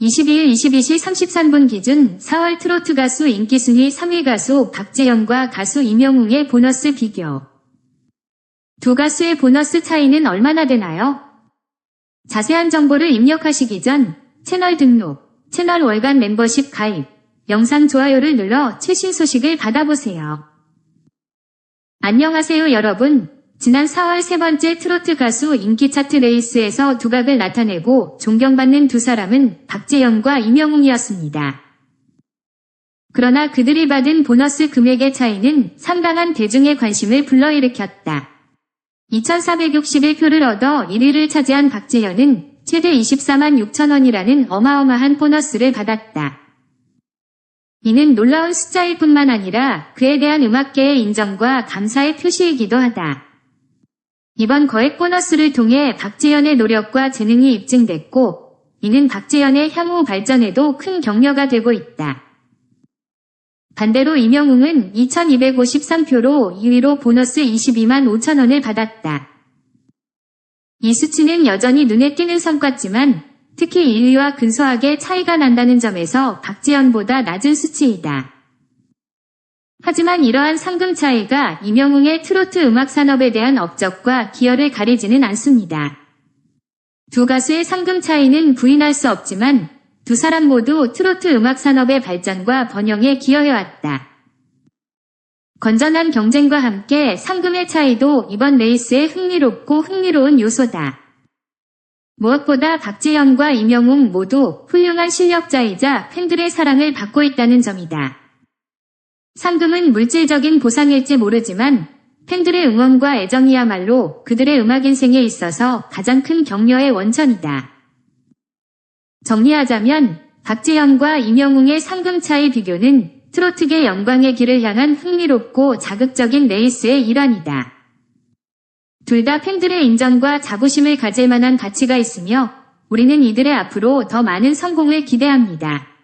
22일 22시 33분 기준 4월 트로트 가수 인기 순위 3위 가수 박재현과 가수 임영웅의 보너스 비교. 두 가수의 보너스 차이는 얼마나 되나요? 자세한 정보를 입력하시기 전 채널 등록, 채널 월간 멤버십 가입, 영상 좋아요를 눌러 최신 소식을 받아보세요. 안녕하세요 여러분. 지난 4월 세 번째 트로트 가수 인기 차트 레이스에서 두각을 나타내고 존경받는 두 사람은 박재현과 임영웅이었습니다. 그러나 그들이 받은 보너스 금액의 차이는 상당한 대중의 관심을 불러일으켰다. 2461표를 얻어 1위를 차지한 박재현은 최대 24만 6천 원이라는 어마어마한 보너스를 받았다. 이는 놀라운 숫자일 뿐만 아니라 그에 대한 음악계의 인정과 감사의 표시이기도 하다. 이번 거액 보너스를 통해 박재현의 노력과 재능이 입증됐고, 이는 박재현의 향후 발전에도 큰 격려가 되고 있다. 반대로 임영웅은 2253표로 2위로 보너스 22만 5천 원을 받았다. 이 수치는 여전히 눈에 띄는 성과지만 특히 1위와 근소하게 차이가 난다는 점에서 박재현보다 낮은 수치이다. 하지만 이러한 상금 차이가 임영웅의 트로트 음악 산업에 대한 업적과 기여를 가리지는 않습니다. 두 가수의 상금 차이는 부인할 수 없지만 두 사람 모두 트로트 음악 산업의 발전과 번영에 기여해왔다. 건전한 경쟁과 함께 상금의 차이도 이번 레이스의 흥미롭고 흥미로운 요소다. 무엇보다 박재현과 임영웅 모두 훌륭한 실력자이자 팬들의 사랑을 받고 있다는 점이다. 상금은 물질적인 보상일지 모르지만 팬들의 응원과 애정이야말로 그들의 음악 인생에 있어서 가장 큰 격려의 원천이다. 정리하자면 박재현과 임영웅의 상금 차이 비교는 트로트계 영광의 길을 향한 흥미롭고 자극적인 레이스의 일환이다. 둘 다 팬들의 인정과 자부심을 가질 만한 가치가 있으며 우리는 이들의 앞으로 더 많은 성공을 기대합니다.